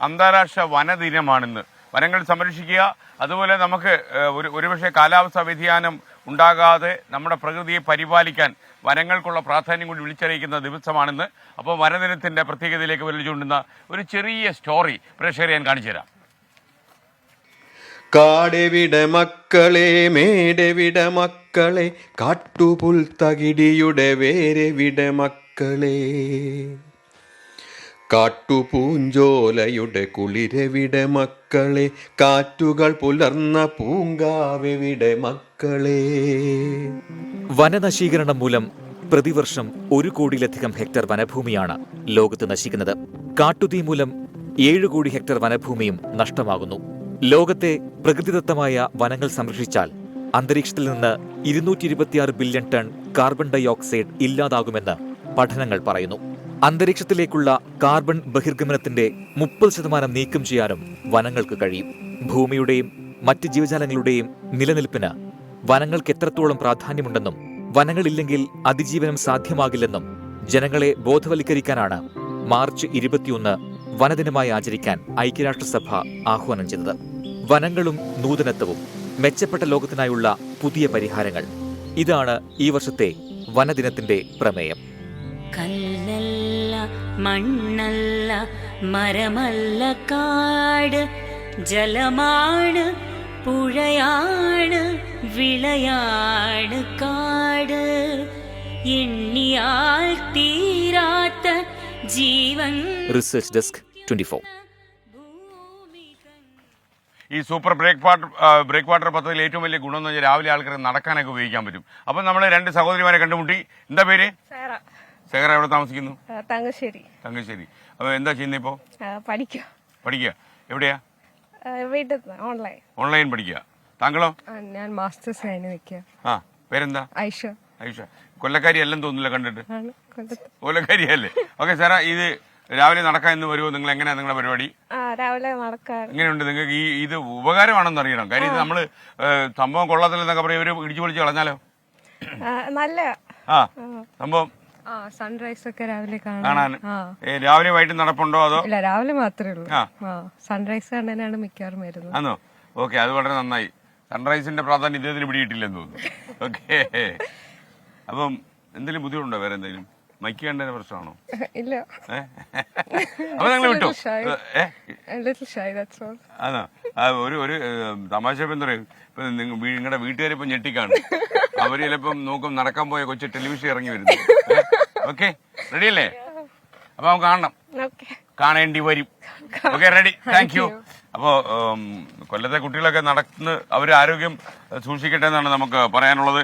അന്താരാഷ്ട്ര വനദിനമാണിന്ന്. വനങ്ങൾ സംരക്ഷിക്കുക. അതുപോലെ നമുക്ക് ഒരു ഒരുപക്ഷെ കാലാവസ്ഥാ വ്യതിയാനം ഉണ്ടാകാതെ നമ്മുടെ പ്രകൃതിയെ പരിപാലിക്കാൻ വനങ്ങൾക്കുള്ള പ്രാധാന്യം കൂടി വിളിച്ചറിയിക്കുന്ന ദിവസമാണിന്ന്. അപ്പോൾ വനദിനത്തിന്റെ പ്രത്യേകതയിലേക്ക് വലിച്ചുകൊണ്ടുന്ന ഒരു ചെറിയ സ്റ്റോറി പ്രേക്ഷകരെ ഞാൻ കാണിച്ചു തരാം. കാടെവിട മക്കളെ മേടെവിട മക്കളെ കാട്ടുപുൽ തകിടിയുടെ വേരെവിട മക്കളെ. കാട്ടുപൂഞ്ചോലയുടെ കുളിരെവിടെ മക്കളെ? കാറ്റുകൾ പുലർന്ന പൂങ്കാവെവിടെ മക്കളെ? വനനശീകരണം മൂലം പ്രതിവർഷം ഒരു കോടിയിലധികം ഹെക്ടർ വനഭൂമിയാണ് ലോകത്ത് നശിക്കുന്നത്. കാട്ടുതീ മൂലം ഏഴ് കോടി ഹെക്ടർ വനഭൂമിയും നഷ്ടമാകുന്നു. ലോകത്തെ പ്രകൃതിദത്തമായ വനങ്ങൾ സംരക്ഷിച്ചാൽ അന്തരീക്ഷത്തിൽ നിന്ന് ഇരുന്നൂറ്റി billion ton carbon dioxide ഇല്ലാതാകുമെന്ന് പഠനങ്ങൾ പറയുന്നു. അന്തരീക്ഷത്തിലേക്കുള്ള കാർബൺ ബഹിർഗമനത്തിന്റെ മുപ്പത് ശതമാനം നീക്കം ചെയ്യാനും വനങ്ങൾക്ക് കഴിയും. ഭൂമിയുടെയും മറ്റ് ജീവജാലങ്ങളുടെയും നിലനിൽപ്പിന് വനങ്ങൾക്ക് എത്രത്തോളം പ്രാധാന്യമുണ്ടെന്നും വനങ്ങളില്ലെങ്കിൽ അതിജീവനം സാധ്യമാകില്ലെന്നും ജനങ്ങളെ ബോധവൽക്കരിക്കാനാണ് മാർച്ച് ഇരുപത്തിയൊന്ന് വനദിനമായി ആചരിക്കാൻ ഐക്യരാഷ്ട്രസഭ ആഹ്വാനം ചെയ്തത്. വനങ്ങളും നൂതനത്വവും മെച്ചപ്പെട്ട ലോകത്തിനായുള്ള പുതിയ പരിഹാരങ്ങൾ. ഇതാണ് ഈ വർഷത്തെ വനദിനത്തിന്റെ പ്രമേയം. കല്ലല്ല മണ്ണല്ല മരമല്ല കാട്. ജലമാണ് പുഴയാണ് വിളയാണ് കാട്. എണ്ണിയാൽ തീരാത്ത ജീവൻ റിസർച്ച് ഡെസ്ക് ട്വന്റി ഫോർ ഈ super breakwater breakwater പദ്ധതിയിൽ ഏറ്റവും വലിയ ഗുണം എന്ന് വെച്ചാൽ രാവിലെ ആൾക്കാർ നടക്കാനൊക്കെ ഉപയോഗിക്കാൻ പറ്റും. അപ്പം നമ്മൾ രണ്ട് സഹോദരിമാരെ കണ്ടുമുട്ടി. എന്താ പേര്? സേഹറ എവിടെ താമസിക്കുന്നു? തങ്കശ്ശേരി. തങ്കശ്ശേരി. അപ്പൊ എന്താ ചെയ്യുന്നത് ഇപ്പോ പഠിക്കുക. പഠിക്കുക. എവിടെയാ? വീട്ടിൽ ഓൺലൈൻ ഓൺലൈൻ പഠിക്കുക. താങ്കളോ? ഞാൻ മാസ്റ്റേഴ്സ് കഴിഞ്ഞ് നിൽക്കുക ആ പേരെന്താ? ഐഷ. ഐഷ. കൊല്ലക്കാരി അല്ലെന്ന് തോന്നുന്നില്ല കണ്ടിട്ട്. കൊല്ലക്കാരി അല്ലേ കൊല്ലക്കാരിയല്ലേ? ഓക്കെ സാറാ ഇത് രാവിലെ നടക്കാൻ എന്ന് വരുമോ നിങ്ങൾ എങ്ങനെയാ നിങ്ങളുടെ പരിപാടി? രാവിലെ നടക്കാൻ എങ്ങനെയുണ്ട് നിങ്ങൾക്ക് ഈ ഇത് ഉപകാരമാണെന്ന് അറിയണം. കാര്യം ഇത് നമ്മൾ സംഭവം കൊള്ളത്തില്ലെന്നൊക്കെ പറയും. ഇവർ ഇടിച്ചു പൊളിച്ച് കളഞ്ഞാലോ? നല്ല. ആ. സംഭവം സൺറൈസ് ഒക്കെ രാവിലെ കാണാൻ. രാവിലെ വൈകിട്ട് നടപ്പുണ്ടോ അതോ? ഇല്ല രാവിലെ മാത്രമേ ഉള്ളൂ. സൺറൈസ് കാണാനാണ് മിക്കവാറും വരുന്നത്. ആണോ ഓക്കെ അത് വളരെ നന്നായി. സൺറൈസിന്റെ പ്രാധാന്യം ഇദ്ദേഹത്തിന് പിടിയിട്ടില്ലെന്ന് തോന്നുന്നു. ഓക്കെ. അപ്പം എന്തെങ്കിലും ബുദ്ധിമുട്ടുണ്ടോ വേറെ എന്തെങ്കിലും? മൈക്ക് കണ്ടതിന് പ്രശ്നമാണോ? ഇല്ല? അപ്പൊ ഞങ്ങൾ വിട്ടു. ആണോ ഒരു ഒരു തമാശ ഇപ്പം എന്താ പറയുക? നിങ്ങളുടെ വീട്ടുകാരെ ഇപ്പം ഞെട്ടിക്കാണ്. അവർ ചിലപ്പം നോക്കും നടക്കാൻ പോയ കൊച്ചു ടെലിവിഷൻ ഇറങ്ങി വരുന്നു. ഓക്കെ? റെഡി അല്ലേ അപ്പൊ നമുക്ക് കാണണം. കാണേണ്ടി വരും. Okay ready. താങ്ക് യു അപ്പോ കൊല്ലത്തെ കുട്ടികളൊക്കെ നടന്ന് അവർ ആരോഗ്യം സൂക്ഷിക്കട്ടെ എന്നാണ് നമുക്ക് പറയാനുള്ളത്.